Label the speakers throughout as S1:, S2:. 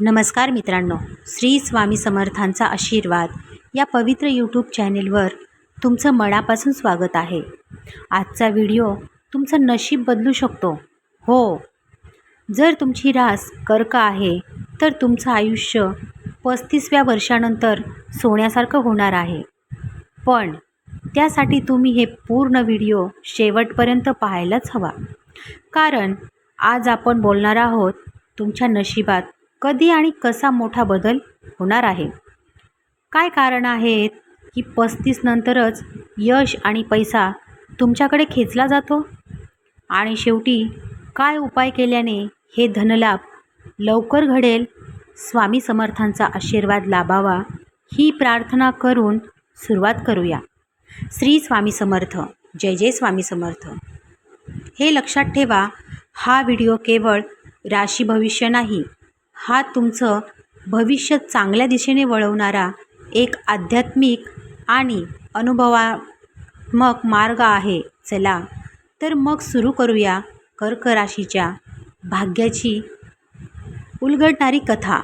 S1: नमस्कार मित्रांनो श्री स्वामी समर्थांचा आशीर्वाद या पवित्र यूट्यूब चॅनेलवर तुमचं मनापासून स्वागत आहे. आजचा व्हिडिओ तुमचं नशीब बदलू शकतो. हो जर तुमची रास कर्क आहे तर तुमचं आयुष्य पस्तीसव्या वर्षानंतर सोन्यासारखं होणार आहे. पण त्यासाठी तुम्ही हे पूर्ण व्हिडिओ शेवटपर्यंत पाहायलाच हवा. कारण आज आपण बोलणार आहोत तुमच्या नशिबात कधी आणि कसा मोठा बदल होणार आहे? काय कारण आहेत की पस्तीस नंतरच यश आणि पैसा तुमच्याकडे खेचला जातो? आणि शेवटी काय उपाय केल्याने हे धनलाभ लवकर घडेल? स्वामी समर्थांचा आशीर्वाद लाभावा ही प्रार्थना करून सुरुवात करूया. श्री स्वामी समर्थ. जय जय स्वामी समर्थ. हे लक्षात ठेवा हा व्हिडिओ केवळ राशी भविष्य नाही हा तुमचं भविष्य चांगल्या दिशेने वळवणारा एक आध्यात्मिक आणि अनुभवात्मक मार्ग आहे. चला तर मग सुरू करूया कर्क राशीच्या भाग्याची उलगडणारी कथा.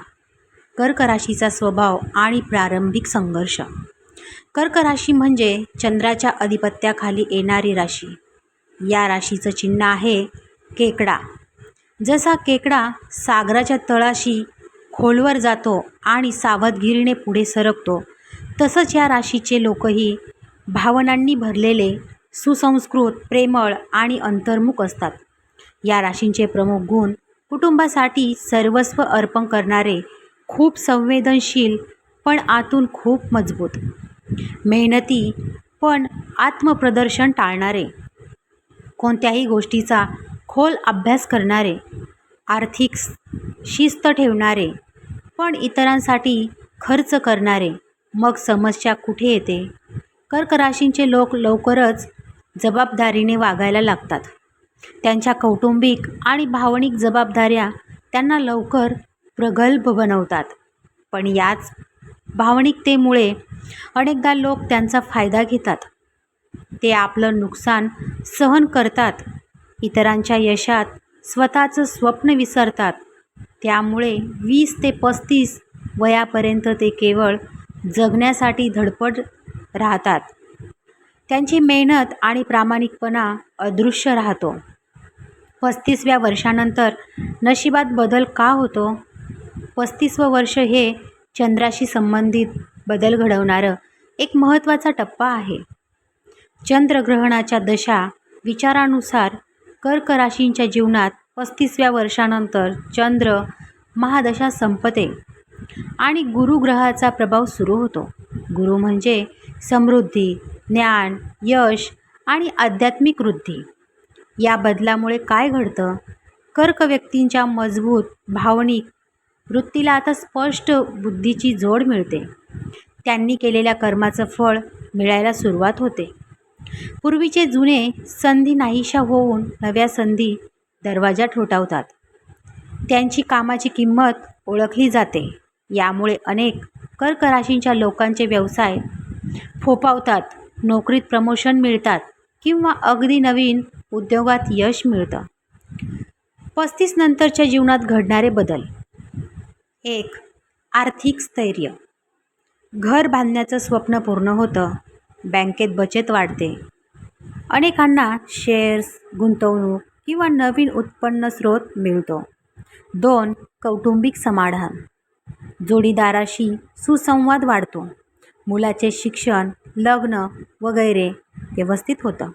S1: कर्क राशीचा स्वभाव आणि प्रारंभिक संघर्ष. कर्क राशी म्हणजे चंद्राच्या अधिपत्याखाली येणारी राशी. या राशीचं चिन्ह आहे केकडा. जसा केकडा सागराच्या तळाशी खोलवर जातो आणि सावधगिरीने पुढे सरकतो तसंच या राशीचे लोकही भावनांनी भरलेले सुसंस्कृत प्रेमळ आणि अंतर्मुख असतात. या राशींचे प्रमुख गुण कुटुंबासाठी सर्वस्व अर्पण करणारे खूप संवेदनशील पण आतून खूप मजबूत. मेहनती पण आत्मप्रदर्शन टाळणारे. कोणत्याही गोष्टीचा खोल अभ्यास करणारे आर्थिक शिस्त ठेवणारे पण इतरांसाठी खर्च करणारे मग समस्या कुठे येते? कर्क राशींचे लोक लवकरच जबाबदारीने वागायला लागतात. त्यांच्या कौटुंबिक आणि भावनिक जबाबदाऱ्या त्यांना लवकर प्रगल्भ बनवतात. पण याच भावनिकतेमुळे अनेकदा लोक त्यांचा फायदा घेतात. ते आपलं नुकसान सहन करतात. इतरांच्या यशात स्वतःचं स्वप्न विसरतात. त्यामुळे वीस ते पस्तीस वयापर्यंत ते केवळ जगण्यासाठी धडपड राहतात. त्यांची मेहनत आणि प्रामाणिकपणा अदृश्य राहतो. पस्तीसव्या वर्षानंतर नशिबात बदल का होतो? पस्तीसवं वर्ष हे चंद्राशी संबंधित बदल घडवणारं एक महत्त्वाचा टप्पा आहे. चंद्रग्रहणाच्या दशा विचारानुसार कर्क राशींच्या जीवनात पस्तीसव्या वर्षानंतर चंद्र महादशा संपते आणि गुरुग्रहाचा प्रभाव सुरू होतो. गुरु म्हणजे समृद्धी ज्ञान यश आणि आध्यात्मिक वृद्धी. या बदलामुळे काय घडतं? कर्क व्यक्तींच्या मजबूत भावनिक वृत्तीला आता स्पष्ट बुद्धीची जोड मिळते. त्यांनी केलेल्या कर्माचं फळ मिळायला सुरुवात होते. पूर्वीचे जुने संधी नाहीशा होऊन नव्या संधी दरवाजा ठोठावतात. त्यांची कामाची किंमत ओळखली जाते. यामुळे अनेक कर्कराशींच्या लोकांचे व्यवसाय फोपावतात नोकरीत प्रमोशन मिळतात किंवा अगदी नवीन उद्योगात यश मिळतं. पस्तीस नंतरच्या जीवनात घडणारे बदल. एक आर्थिक स्थैर्य. घर बांधण्याचं स्वप्न पूर्ण होतं. बँकेत बचत वाढते. अनेकांना शेअर्स गुंतवणूक किंवा नवीन उत्पन्न स्रोत मिळतो. दोन कौटुंबिक समाधान. जोडीदाराशी सुसंवाद वाढतो. मुलाचे शिक्षण लग्न वगैरे व्यवस्थित होतं.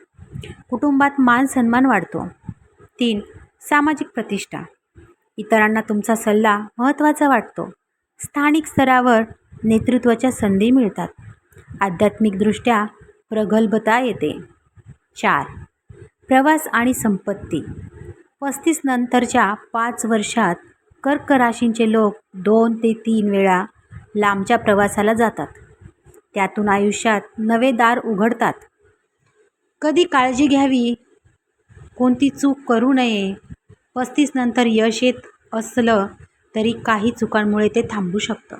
S1: कुटुंबात मान सन्मान वाढतो. तीन सामाजिक प्रतिष्ठा. इतरांना तुमचा सल्ला महत्त्वाचा वाटतो. स्थानिक स्तरावर नेतृत्वाच्या संधी मिळतात. आध्यात्मिकदृष्ट्या प्रगल्भता येते. चार. प्रवास आणि संपत्ती. पस्तीस नंतरच्या पाच वर्षात कर्क राशींचे लोक दोन ते तीन वेळा लांबच्या प्रवासाला जातात. त्यातून आयुष्यात नवे दार उघडतात. कधी काळजी घ्यावी? कोणती चूक करू नये? पस्तीस नंतर यश येत असलं तरी काही चुकांमुळे ते थांबू शकतं.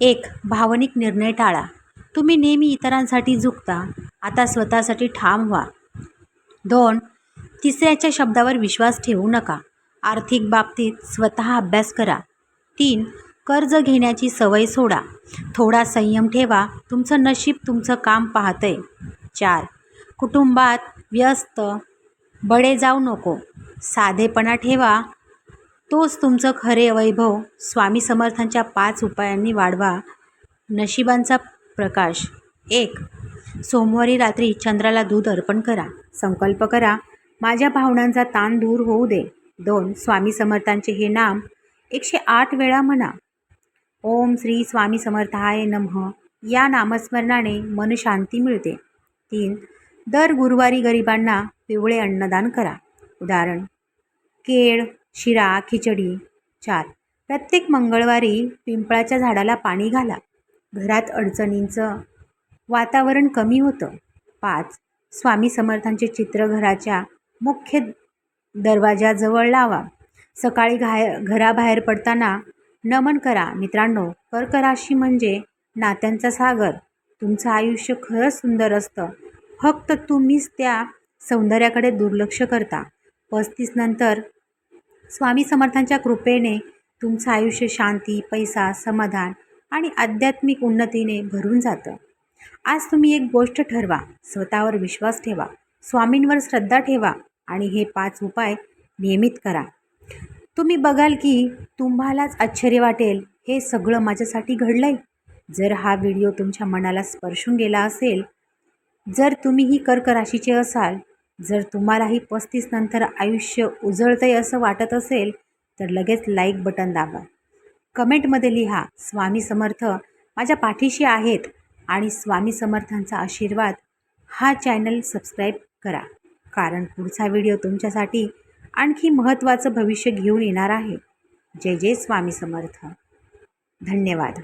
S1: एक भावनिक निर्णय टाळा. तुम्ही नेहमी इतरांसाठी झुकता. आता स्वतःसाठी ठाम व्हा. दोन तिसऱ्याच्या शब्दावर विश्वास ठेवू नका. आर्थिक बाबतीत स्वतः अभ्यास करा. तीन कर्ज घेण्याची सवय सोडा. थोडा संयम ठेवा. तुमचं नशीब तुमचं काम पाहतंय. चार कुटुंबात व्यस्त बडे जाऊ नको. साधेपणा ठेवा. तोच तुमचं खरे वैभव. स्वामी समर्थांच्या पाच उपायांनी वाढवा. नशिबांचा प्रकाश. एक सोमवारी रात्री चंद्राला दूध अर्पण करा. संकल्प करा माझ्या भावनांचा ताण दूर होऊ दे. दोन स्वामी समर्थांचे हे नाम एकशे आठ वेळा म्हणा. ओम श्री स्वामी समर्थाय नमः. या नामस्मरणाने मनशांती मिळते. तीन दर गुरुवारी गरिबांना पिवळे अन्नदान करा. उदाहरण केळ शिरा खिचडी. चार प्रत्येक मंगळवारी पिंपळाच्या झाडाला पाणी घाला. घरात अडचणींचं वातावरण कमी होतं. पाच स्वामी समर्थांचे चित्र घराच्या मुख्य दरवाजाजवळ लावा. सकाळी घाय घराबाहेर पडताना नमन करा. मित्रांनो कर्कराशी म्हणजे नात्यांचा सागर. तुमचं आयुष्य खरंच सुंदर असतं. फक्त तुम्हीच त्या सौंदर्याकडे दुर्लक्ष करता. पस्तीस नंतर स्वामी समर्थांच्या कृपेने तुमचं आयुष्य शांती पैसा समाधान आणि आध्यात्मिक उन्नतीने भरून जातं. आज तुम्ही एक गोष्ट ठरवा स्वतःवर विश्वास ठेवा स्वामींवर श्रद्धा ठेवा आणि हे पाच उपाय नियमित करा. तुम्ही बघाल की तुम्हालाच आश्चर्य वाटेल हे सगळं माझ्यासाठी घडलं आहे जर हा व्हिडिओ तुमच्या मनाला स्पर्शून गेला असेल जर तुम्हीही कर्क राशीचे असाल जर तुम्हालाही पस्तीस नंतर आयुष्य उजळतंय असं वाटत असेल तर लगेच लाईक बटन दाबा. कमेंटमध्ये लिहा स्वामी समर्थ माझ्या पाठीशी आहेत आणि स्वामी समर्थांचा आशीर्वाद हा चॅनल सबस्क्राईब करा. कारण पुढचा व्हिडिओ तुमच्यासाठी आणखी महत्त्वाचं भविष्य घेऊन येणार आहे. जय जय स्वामी समर्थ. धन्यवाद.